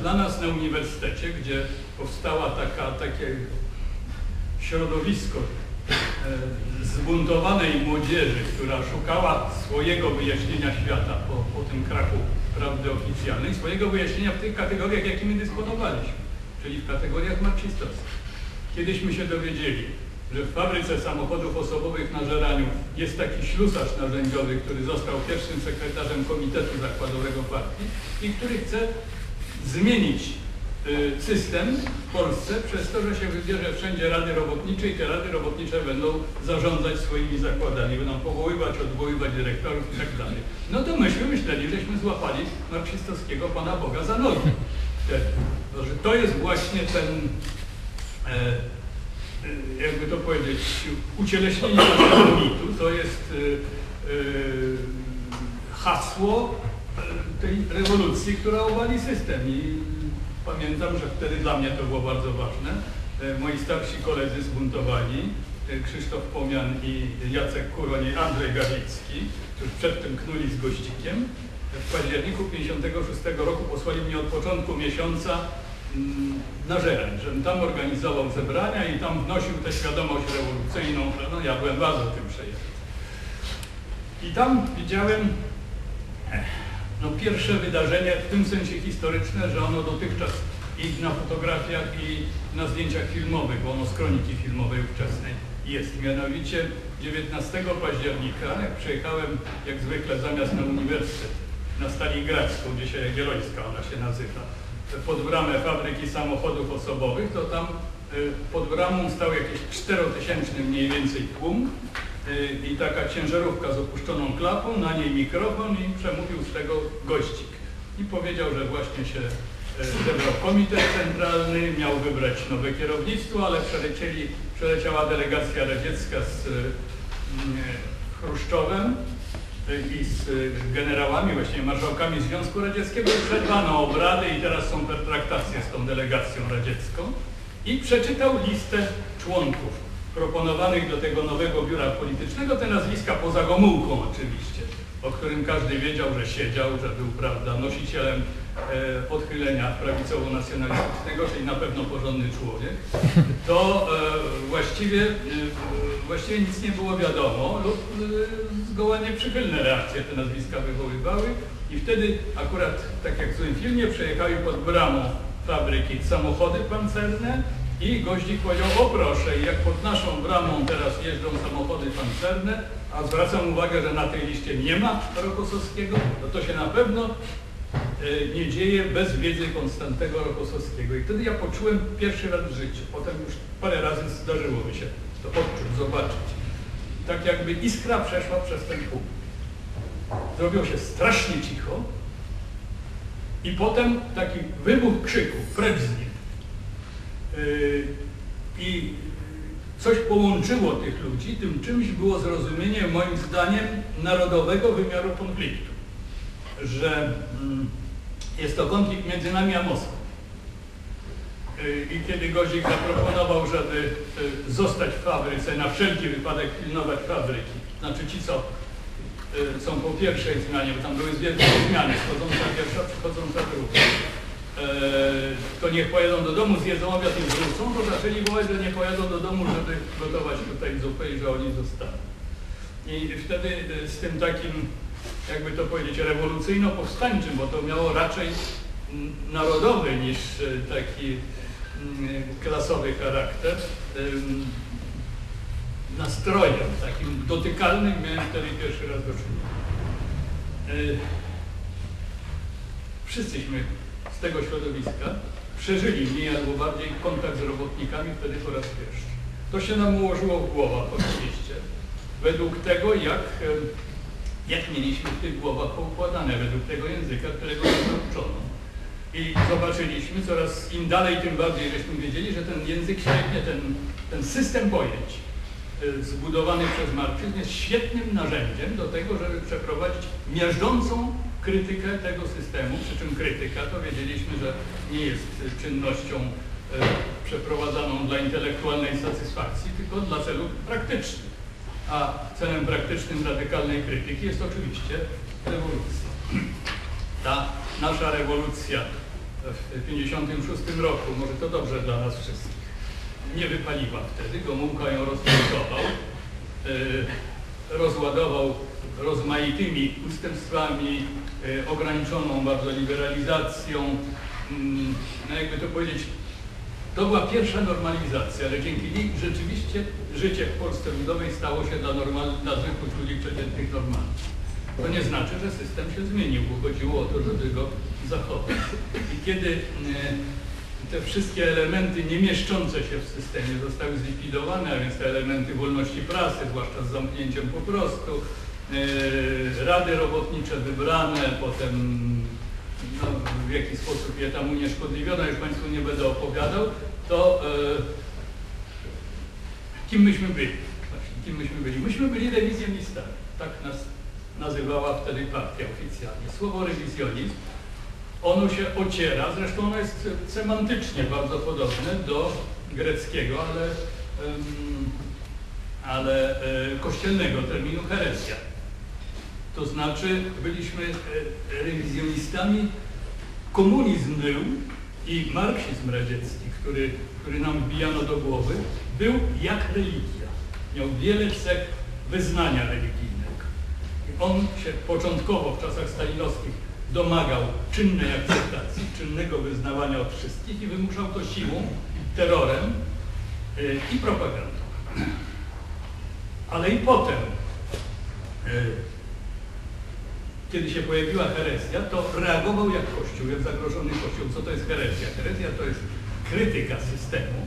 dla nas na uniwersytecie, gdzie powstała taka, takie środowisko e, zbuntowanej młodzieży, która szukała swojego wyjaśnienia świata po, po tym krachu prawdy oficjalnej, swojego wyjaśnienia w tych kategoriach, jakimi dysponowaliśmy, czyli w kategoriach marksistowskich. Kiedyśmy się dowiedzieli, że w fabryce samochodów osobowych na Żeraniu jest taki ślusarz narzędziowy, który został pierwszym sekretarzem Komitetu Zakładowego Partii i który chce zmienić y, system w Polsce przez to, że się wybierze wszędzie rady robotnicze i te rady robotnicze będą zarządzać swoimi zakładami, będą powoływać, odwoływać dyrektorów i tak dalej. No to myśmy myśleli, żeśmy złapali marksistowskiego Pana Boga za nogi. No, że to jest właśnie ten e, e, jakby to powiedzieć, ucieleśnienie naszego mitu, to jest e, hasło tej rewolucji, która obali system i pamiętam, że wtedy dla mnie to było bardzo ważne. Moi starsi koledzy zbuntowani, Krzysztof Pomian i Jacek Kuroń i Andrzej Gawicki, którzy przedtem knuli z gościkiem. W październiku 1956 roku posłali mnie od początku miesiąca na Żerań, żebym tam organizował zebrania i tam wnosił tę świadomość rewolucyjną. No ja byłem bardzo tym przejęty. I tam widziałem no, pierwsze wydarzenie w tym sensie historyczne, że ono dotychczas i na fotografiach, i na zdjęciach filmowych, bo ono z kroniki filmowej ówczesnej jest. Mianowicie 19 października, jak przyjechałem jak zwykle zamiast na uniwersytet, na Staligradzką, dzisiaj Jagiellońska ona się nazywa, pod bramę fabryki samochodów osobowych, to tam y, pod bramą stał jakiś czterotysięczny mniej więcej tłum i taka ciężarówka z opuszczoną klapą, na niej mikrofon i przemówił z tego gościk. I powiedział, że właśnie się y, zebrał komitet centralny, miał wybrać nowe kierownictwo, ale przelecieli, przeleciała delegacja radziecka z Chruszczowem i z generałami, właśnie marszałkami Związku Radzieckiego. Przerwano obrady i teraz są pertraktacje z tą delegacją radziecką. I przeczytał listę członków proponowanych do tego nowego biura politycznego, te nazwiska poza Gomułką oczywiście, o którym każdy wiedział, że siedział, że był prawda, nosicielem e, odchylenia prawicowo-nacjonalistycznego, czyli na pewno porządny człowiek, to e, właściwie, e, właściwie nic nie było wiadomo lub e, zgoła nieprzychylne reakcje te nazwiska wywoływały i wtedy akurat, tak jak w tym filmie, przejechali pod bramą fabryki samochody pancerne i goździk powiedział, o proszę, jak pod naszą bramą teraz jeżdżą samochody pancerne, a zwracam uwagę, że na tej liście nie ma Rokosowskiego, to to się na pewno e, nie dzieje bez wiedzy Konstantego Rokosowskiego. I wtedy ja poczułem pierwszy raz w życiu. Potem już parę razy zdarzyło mi się to odczuć, zobaczyć. Tak jakby iskra przeszła przez ten pół. Zrobiło się strasznie cicho i potem taki wybuch krzyku, precz z. Yy, I coś połączyło tych ludzi, tym czymś było zrozumienie moim zdaniem narodowego wymiaru konfliktu. Że mm, jest to konflikt między nami a Moskwą. Yy, I kiedy Gozik zaproponował, żeby yy, zostać w fabryce, na wszelki wypadek pilnować fabryki, znaczy ci, co są po pierwszej zmianie, bo tam były dwie zmiany, wchodząca pierwsza, przychodząca druga to niech pojadą do domu, zjedzą obiad i wrócą, to zaczęli wołać, że nie pojadą do domu, żeby gotować tutaj zupę i że oni zostaną. I wtedy z tym takim, jakby to powiedzieć, rewolucyjno-powstańczym, bo to miało raczej narodowy niż taki klasowy charakter, nastrojem, takim dotykalnym miałem wtedy pierwszy raz do czynienia. Wszyscyśmy tego środowiska przeżyli mniej albo bardziej kontakt z robotnikami wtedy po raz pierwszy. To się nam ułożyło w głowach oczywiście, według tego jak, jak mieliśmy w tych głowach poukładane, według tego języka, którego nas nauczono. I zobaczyliśmy, coraz im dalej, tym bardziej żeśmy wiedzieli, że ten język świetnie, ten, ten system pojęć y, zbudowany przez marksizm jest świetnym narzędziem do tego, żeby przeprowadzić miażdżącą krytykę tego systemu, przy czym krytyka to wiedzieliśmy, że nie jest czynnością e, przeprowadzaną dla intelektualnej satysfakcji, tylko dla celów praktycznych. A celem praktycznym radykalnej krytyki jest oczywiście rewolucja. Ta nasza rewolucja w 1956 roku, może to dobrze dla nas wszystkich, nie wypaliła wtedy, Gomułka ją e, rozładował rozmaitymi ustępstwami, e, ograniczoną bardzo liberalizacją, mm, no jakby to powiedzieć, to była pierwsza normalizacja, ale dzięki niej rzeczywiście życie w Polsce Ludowej stało się dla, normal, dla zwykłych ludzi przeciętnych normalne. To nie znaczy, że system się zmienił, bo chodziło o to, żeby go zachować. I kiedy e, te wszystkie elementy nie mieszczące się w systemie zostały zlikwidowane, a więc te elementy wolności prasy, zwłaszcza z zamknięciem po prostu, rady robotnicze wybrane, potem no, w jaki sposób je tam unieszkodliwiono, już Państwu nie będę opowiadał, to e, kim myśmy byli? Kim myśmy byli? Myśmy byli rewizjonistami. Tak nas nazywała wtedy partia oficjalnie. Słowo rewizjonizm, ono się ociera, zresztą ono jest semantycznie bardzo podobne do greckiego, ale, em, ale e, kościelnego terminu herezja. To znaczy byliśmy e, rewizjonistami, komunizm był i marksizm radziecki, który, który nam wbijano do głowy, był jak religia. Miał wiele cech wyznania religijnego. I on się początkowo w czasach stalinowskich domagał czynnej akceptacji, czynnego wyznawania od wszystkich i wymuszał to siłą, terrorem y, i propagandą. Ale i potem y, kiedy się pojawiła herezja, to reagował jak Kościół, jak zagrożony Kościół. Co to jest herezja? Herezja to jest krytyka systemu,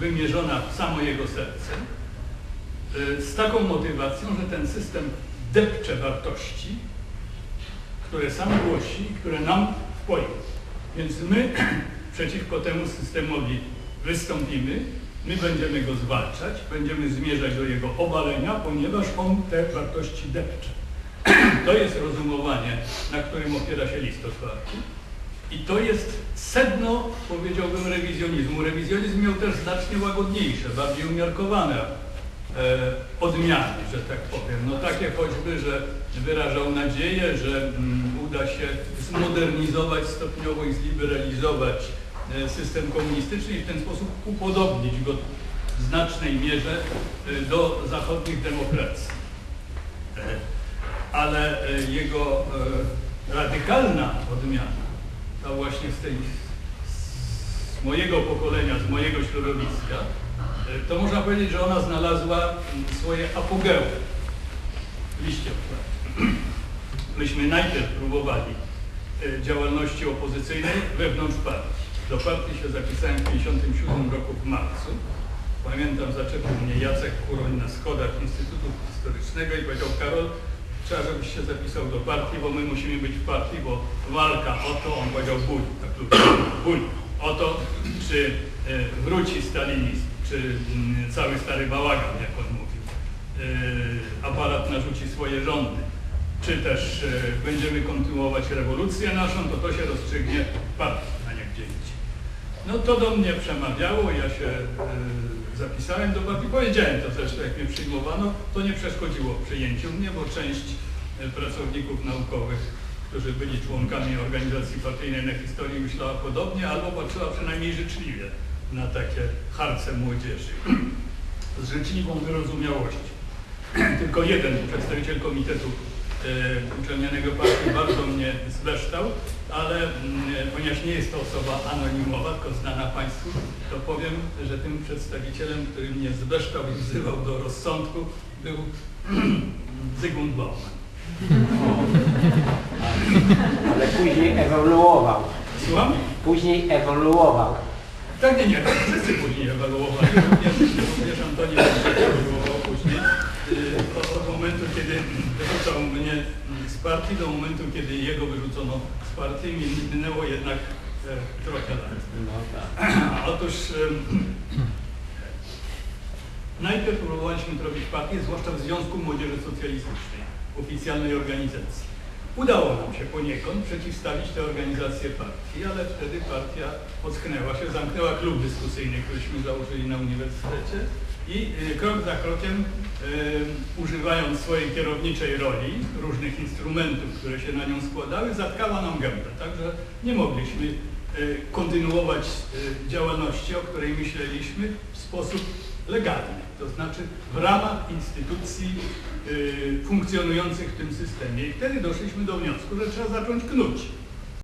wymierzona w samo jego serce, y, z taką motywacją, że ten system depcze wartości, które sam głosi które nam wpoi. Więc my przeciwko temu systemowi wystąpimy, my będziemy go zwalczać, będziemy zmierzać do jego obalenia, ponieważ on te wartości depcze. To jest rozumowanie, na którym opiera się list otwarty. I to jest sedno, powiedziałbym, rewizjonizmu. Rewizjonizm miał też znacznie łagodniejsze, bardziej umiarkowane e, odmiany, że tak powiem. No takie choćby, że wyrażał nadzieję, że mm, uda się zmodernizować stopniowo i zliberalizować e, system komunistyczny i w ten sposób upodobnić go w znacznej mierze e, do zachodnich demokracji. Ale e, jego e, radykalna odmiana, ta właśnie z, tej, z mojego pokolenia, z mojego środowiska, e, to można powiedzieć, że ona znalazła swoje apogeum w liście. Myśmy najpierw próbowali działalności opozycyjnej wewnątrz partii. Do partii się zapisałem w 1957 roku w marcu. Pamiętam, zaczepił mnie Jacek Kuroń na schodach Instytutu Historycznego i powiedział, Karol, trzeba, żebyś się zapisał do partii, bo my musimy być w partii, bo walka o to, on powiedział bój, tak bój, o to, czy e, wróci stalinizm, czy mm, cały stary bałagan, jak on mówił, e, aparat narzuci swoje rządy, czy też e, będziemy kontynuować rewolucję naszą, to to się rozstrzygnie w partii, a nie gdzie indziej. No to do mnie przemawiało, ja się zapisałem do partii, powiedziałem to zresztą, jak mnie przyjmowano, to nie przeszkodziło przyjęciu mnie, bo część e, pracowników naukowych, którzy byli członkami organizacji partyjnej na historii, myślała podobnie, albo patrzyła przynajmniej życzliwie na takie harce młodzieży. Z życzliwą wyrozumiałością. Tylko jeden przedstawiciel komitetu uczelnianego partii bardzo mnie zbeształ, ale mm, ponieważ nie jest to osoba anonimowa, tylko znana Państwu, to powiem, że tym przedstawicielem, który mnie zbeształ i wzywał do rozsądku, był Zygmunt Bauman. Ale później ewoluował. Słucham? Później ewoluował. Tak, nie, nie, wszyscy później ewoluowali. Również, również Antoni ewoluował później. Y, od momentu, kiedy wyrzucał mnie z partii, do momentu, kiedy jego wyrzucono z partii, minęło jednak e, trochę lat. No tak. Otóż najpierw próbowaliśmy robić partię, zwłaszcza w Związku Młodzieży Socjalistycznej, oficjalnej organizacji. Udało nam się poniekąd przeciwstawić tę organizację partii, ale wtedy partia ocknęła się, zamknęła klub dyskusyjny, któryśmy założyli na uniwersytecie i y, krok za krokiem, używając swojej kierowniczej roli, różnych instrumentów, które się na nią składały, zatkała nam gębę. Także nie mogliśmy y, kontynuować y, działalności, o której myśleliśmy w sposób legalny, to znaczy w ramach instytucji y, funkcjonujących w tym systemie. I wtedy doszliśmy do wniosku, że trzeba zacząć knuć.